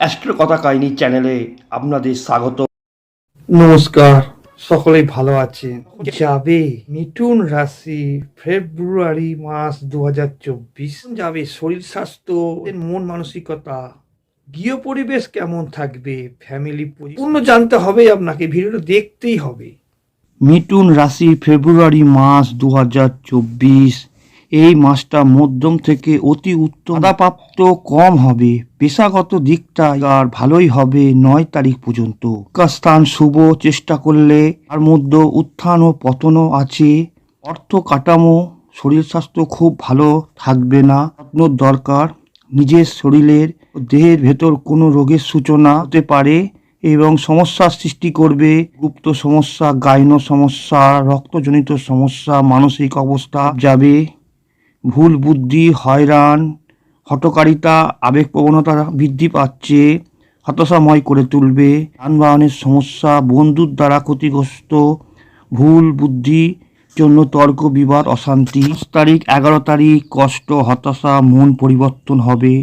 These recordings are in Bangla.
অ্যাস্ট্রো কথা কাহিনী চ্যানেলে আপনাদের স্বাগত। নমস্কার সকলেই ভালো আছেন? যাবে মিথুন রাশি ফেব্রুয়ারি মাস দু হাজার চব্বিশ যাবে শরীর স্বাস্থ্য মন মানসিকতা গৃহ পরিবেশ কেমন থাকবে ফ্যামিলি পূর্ণ জানতে হবে আপনাকে ভিডিওটা দেখতেই হবে। মিটুন রাশি ফেব্রুয়ারি মাস দু চব্বিশ এই মাসটা মধ্যম থেকে অতি উত্তম। বাধাপ্রাপ্ত কম হবে। পেশাগত দিকটা আর ভালোই হবে নয় তারিখ পর্যন্ত। স্থান শুভ, চেষ্টা করলে তার মধ্যে উত্থান ও পতনও আছে। অর্থ কাঠামো, শরীর স্বাস্থ্য খুব ভালো থাকবে না। যত্নর দরকার। নিজের শরীরের দেহের ভেতর কোনো রোগের সূচনা হতে পারে এবং সমস্যার সৃষ্টি করবে। গুপ্ত সমস্যা, গাইন সমস্যা, রক্তজনিত সমস্যা, মানসিক অবস্থা যাবে। ভুল বুদ্ধি, হয়রান হটকারিতা আবেগপ্রবণতা বৃদ্ধি পাচ্ছে, হতাশাময় করে তুলবে, যানবাহনের সমস্যা, বন্ধুর দ্বারা ক্ষতিগ্রস্ত, ভুল বুদ্ধি, জন্য তর্ক, বিবাদ, অশান্তি। তারিখ, এগারো তারিখ, কষ্ট, হতাশা, মন পরিবর্তন হবে।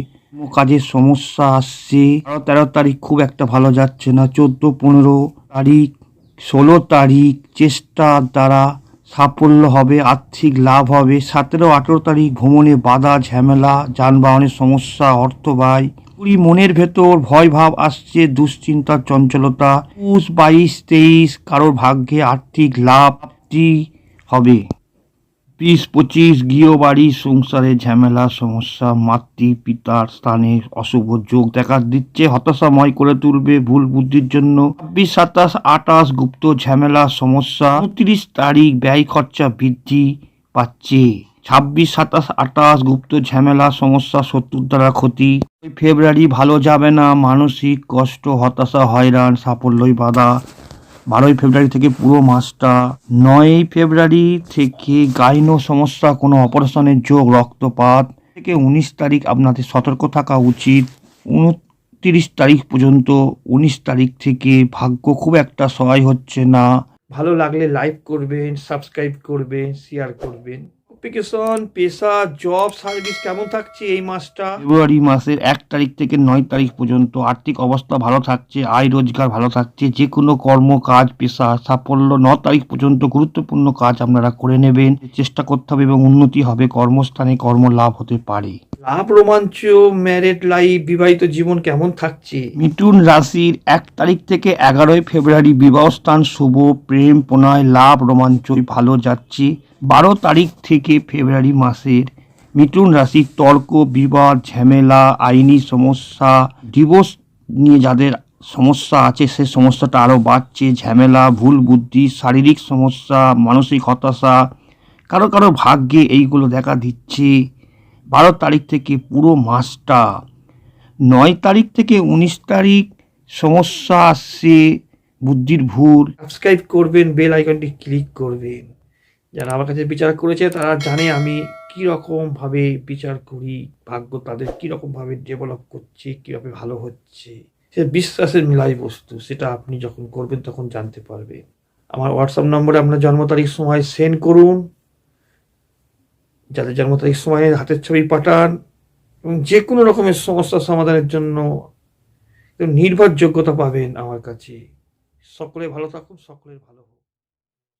কাজের সমস্যা আসছে। তেরো তারিখ খুব একটা ভালো যাচ্ছে না। চোদ্দ, পনেরো তারিখ, ষোলো তারিখ, চেষ্টার দ্বারা সাফল্য হবে, আর্থিক লাভ হবে। সতেরো আঠেরো তারিখ ভ্রমণে বাধা, ঝামেলা, যানবাহনের সমস্যা, অর্থ ব্যয়। কুড়ি মনের ভেতর ভয় ভাব আসছে দুশ্চিন্তার চঞ্চলতা। একুশ, বাইশ, তেইশ, কারোর ভাগ্যে আর্থিক লাভটি হবে। বিশ পঁচিশ গৃহবাড়ি, সংসারে ঝামেলা, সমস্যা, মাতৃ, পিতার স্থানে অশুভ যোগ দেখা দিচ্ছে, হতাশাময় করে তুলবে ভুল বুদ্ধির জন্য। ছাব্বিশ, সাতাশ, আঠাশ, গুপ্ত ঝামেলা, সমস্যা, উনত্রিশ তারিখ ব্যয় খরচা বৃদ্ধি পাচ্ছে। ছাব্বিশ, সাতাশ, আঠাশ, গুপ্ত ঝামেলা, সমস্যা, শত্রুর দ্বারা ক্ষতি। ফেব্রুয়ারি ভালো যাবে না, মানসিক কষ্ট, হতাশা, হয়রান, সাফল্যই বাধা। বারোই ফেব্রুয়ারি থেকে পুরো মাসটা, নয়ই ফেব্রুয়ারি থেকে গাইনো সমস্যা, কোনো অপারেশনের যোগ, রক্তপাত থেকে উনিশ তারিখ আপনাদের সতর্ক থাকা উচিত। উনত্রিশ তারিখ পর্যন্ত উনিশ তারিখ থেকে ভাগ্য খুব একটা সহায় হচ্ছে না। ভালো লাগলে লাইক করবেন সাবস্ক্রাইব করবেন শেয়ার করবেন। অপ্লিকেশন পেশা জব সার্ভিস কেমন থাকছে এই মাসটা? ফেব্রুয়ারি মাসের এক তারিখ থেকে নয় তারিখ পর্যন্ত আর্থিক অবস্থা ভালো থাকছে আয় রোজগার ভালো থাকছে যে কোনো কর্ম কাজ পেশা সাফল্য ন তারিখ পর্যন্ত গুরুত্বপূর্ণ কাজ আপনারা করে নেবেন। চেষ্টা করতে হবে এবং উন্নতি হবে কর্মস্থানে কর্ম লাভ হতে পারে। লাভ রোমাঞ্চ ম্যারেড লাইফ বিবাহিত জীবন কেমন থাকছে? মিথুন রাশির এক তারিখ থেকে এগারোই ফেব্রুয়ারি বিবাহস্থান শুভ প্রেম প্রণয় লাভ রোমাঞ্চই ভালো যাচ্ছে। বারো তারিখ থেকে ফেব্রুয়ারি মাসের মিথুন রাশির তর্ক, বিবাদ, ঝামেলা, আইনি সমস্যা ডিভোর্স নিয়ে যাদের সমস্যা আছে সে সমস্যাটা আরও বাড়ছে। ঝামেলা, ভুল বুদ্ধি, শারীরিক সমস্যা, মানসিক হতাশা, কারও কারও ভাগ্যে এইগুলো দেখা দিচ্ছে। বারো তারিখ থেকে পুরো মাসটা নয় তারিখ থেকে উনিশ তারিখ সমস্যা আসছে, বুদ্ধির ভুল। সাবস্ক্রাইব করবেন, বেল আইকনটি ক্লিক করবেন। যারা আমার কাছে বিচার করেছে, তারা জানে আমি কী রকমভাবে বিচার করি, ভাগ্য তাদের কী রকমভাবে ডেভেলপ করছে, কীভাবে ভালো হচ্ছে। সে বিশ্বাসের মিলাই বস্তু, সেটা আপনি যখন করবেন তখন জানতে পারবেন। আমার হোয়াটসঅ্যাপ নম্বরে আপনার জন্ম তারিখ, সময় সেন্ড করুন। যাদের জন্ম তারিখ, সময় হাতের ছবি পাঠান এবং যে কোনো রকমের সমস্যার সমাধানের জন্য নির্ভরযোগ্যতা পাবেন আমার কাছে। সকলে ভালো থাকুন, সকলের ভালো হোক।